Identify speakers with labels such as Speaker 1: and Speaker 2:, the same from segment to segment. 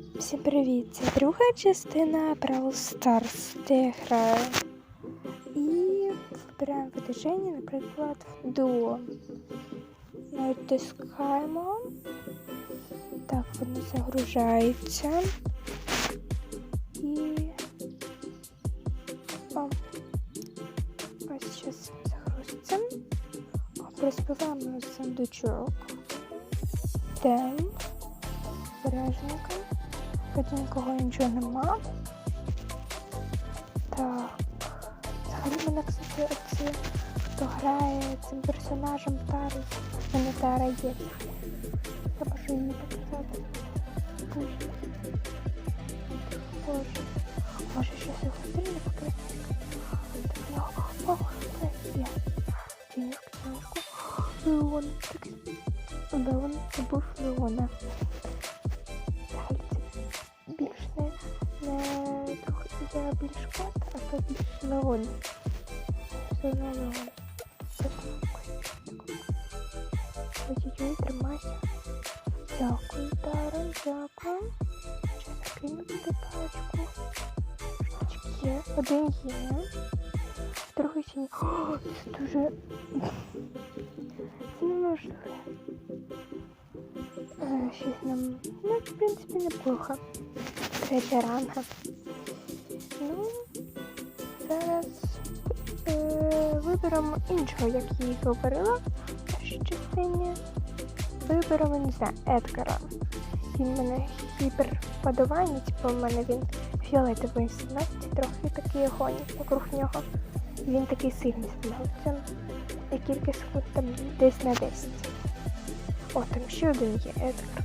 Speaker 1: Всім привіт! Це друга частина Brawl Stars, де я граю. І вибираємо видовження, наприклад, дуо. Натискаємо. Так, воно загружається. І. О. Ось зараз загрузиться. Розбиваємо сундучок. Йдемо. Бережненько. Тут нікого нічого нема. Так. Взагалі мене, кстати, оці, хто грає цим персонажем Тари. В мене Тара є. Я можу її показати. Боже. Боже. Може, щось його сильно покрити? О, є. Денежку, денежку. Леон. Леон. Це був Леона. Я більш кот, а то більш Леон. За Леон. Ой-ой-ой, тримайся. Дякую, Даром, дякую. Ще закинути пачку. Штучки. Один є. Другий ні. О, це дуже... Це неможливо. Е, Щось нам, ну, в принципі, неплохо. Третя ранга. Ну, зараз е, виберемо іншого, як я їх говорила в першій частині. Виберемо, не знаю, Едгара. Він мене гіперподавання, типу в мене він фіолетовий становиться, трохи такий огонь вокруг нього. Він такий сильний становиться. І кілька секунд там десь на 10. О, там ще один є Едгар.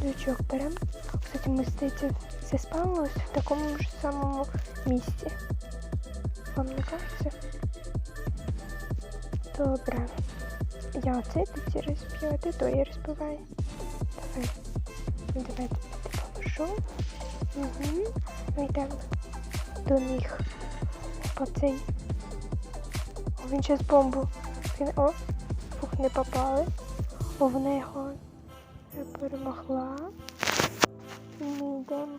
Speaker 1: Сундучок беремо. Кстати, ми здається, заспавнились в такому ж самому місці. Вам не кажеться? Добре. Я оцей тоді розб'ю, а ти той розбивай. Давай. Давай ти положу. Угу. Ми йдемо до них. По цей. О, він зараз бомбу. О, фух, не попали. О, вона його перемогла. Ми йдемо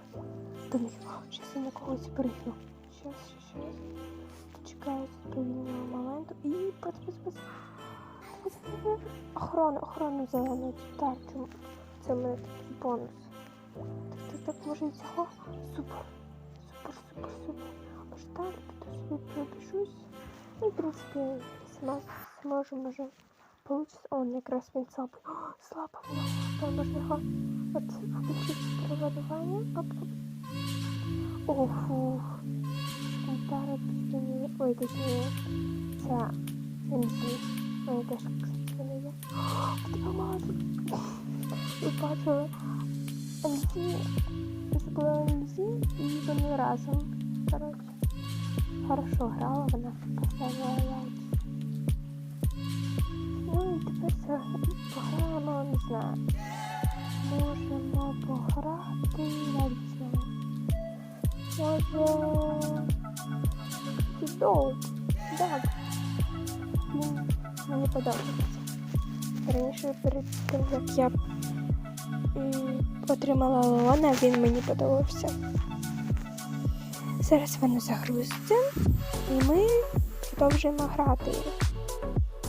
Speaker 1: них. О, я на когось пригну. Щас, щас, щас. Чекаю відповідного моменту. І пац, пац, пац. Охорону, охорону зелену. Так, це, це мене такий бонус. Так, так, так, може і цього? Супер. Супер, супер, супер. Аж так, то собі пробіжусь. І, в принципі, сама зможу, може, получиться. О, якраз він слабий. Слабо, то можна його от включити переводування. Оп, оп. О. Ой, точніше, ця МЗ. Ой, теж, кстати, вона є. О, ти помазу. Ви бачили? МЗ, МЗ і вони разом. Коротше. Хорошо грала вона, поставила лайк. Знаю. Можемо пограти, не знаю. Може... Чудово. Так. Мені подобається. Раніше перед тим, як я отримала Леона, він мені подобався. Зараз воно загрузиться, і ми продовжуємо грати.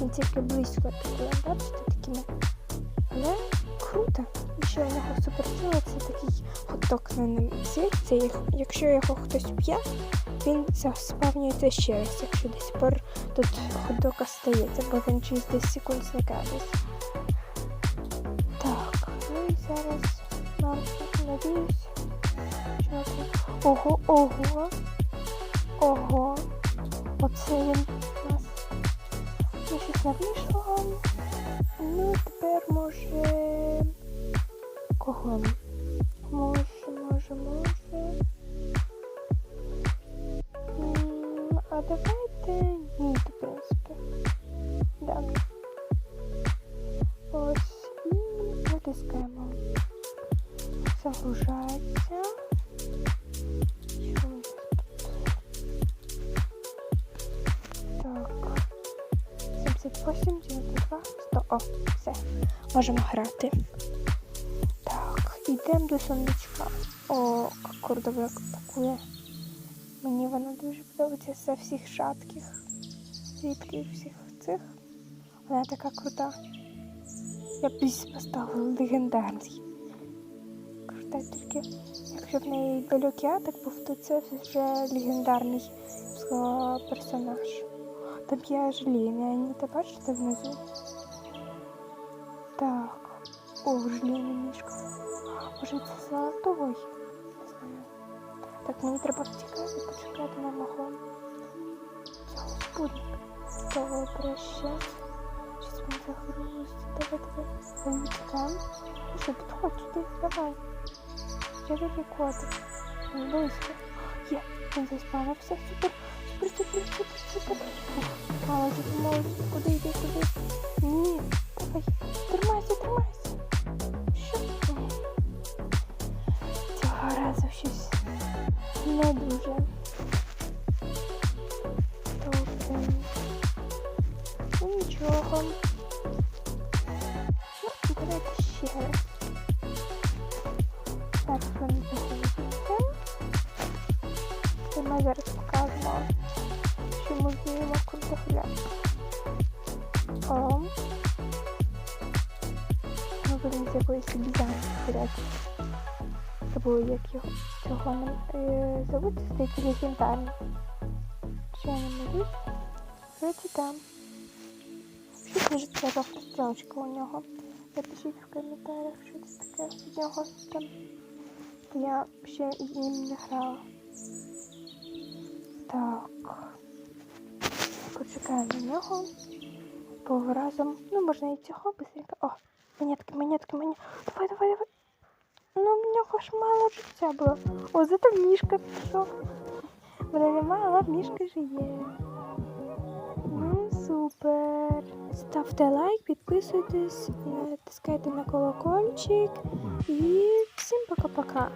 Speaker 1: Він тільки близько такий, бачите, такими. Але круто. І ще у нього суперсила це такий хоток на ним світиться. Якщо його хтось п'є, він заспавнюється ще раз, якщо сих пор тут ходок остається, бо він через 10 секунд зникає. Так, ну і зараз надіюсь. Ого, ого. Ого. Оце він у нас. Ну, щось вийшло. Ну, тепер може. Кого? Може, може, може. А давайте ні, в принципі. Да. Ось і натискаємо. Загружається. О, все. можемо грати. Так, йдемо до сундучка. О, кордовик атакує. Мені вона дуже подобається з всіх шатких. Рідких всіх цих. Вона така крута. Я б поставила легендарний. Крута тільки, якщо в неї далекий атак був, то це вже легендарний персонаж. Там є желейний, Аніта, бачите внизу? Так. О, желейний мішка. Може це золотовий? Не знаю. Так, мені треба втікати, почекати на мого цього спутника. Добре, ще. Щось він загрузить. Давай, давай. Ми втікаємо. Ну що, підходь сюди, давай. Я тобі коди. Він близько. Є, він заспавився. Супер, супер, супер, супер, супер. Фух, молодець, молодець. Куди йди, куди? Ні, давай. Нічого. Ну, давайте ще раз. Так, вони заходяться. Це ми зараз покажемо, що ми вміємо круто гуляти. О. Ми будемо з якоїсь обізяни гуляти. Забула, як його цього е, зовуть, здається, легендарний. Я не можу? Вроді там. Це жовта стрілочка у нього. Напишіть в коментарях, що це таке від нього там. Я ще ним не грала. Так. Почекаємо на нього. Бо разом. Ну, можна і цього быстренько. О, монетки, монетки, монетки. Давай, давай, давай. Ну, в нього ж мало життя було. О, зато мішка пішов. Мене немає, але мішка жиє. Ну, супер. Ставте лайк, підписуйтесь, натискайте на колокольчик. І всім пока-пока.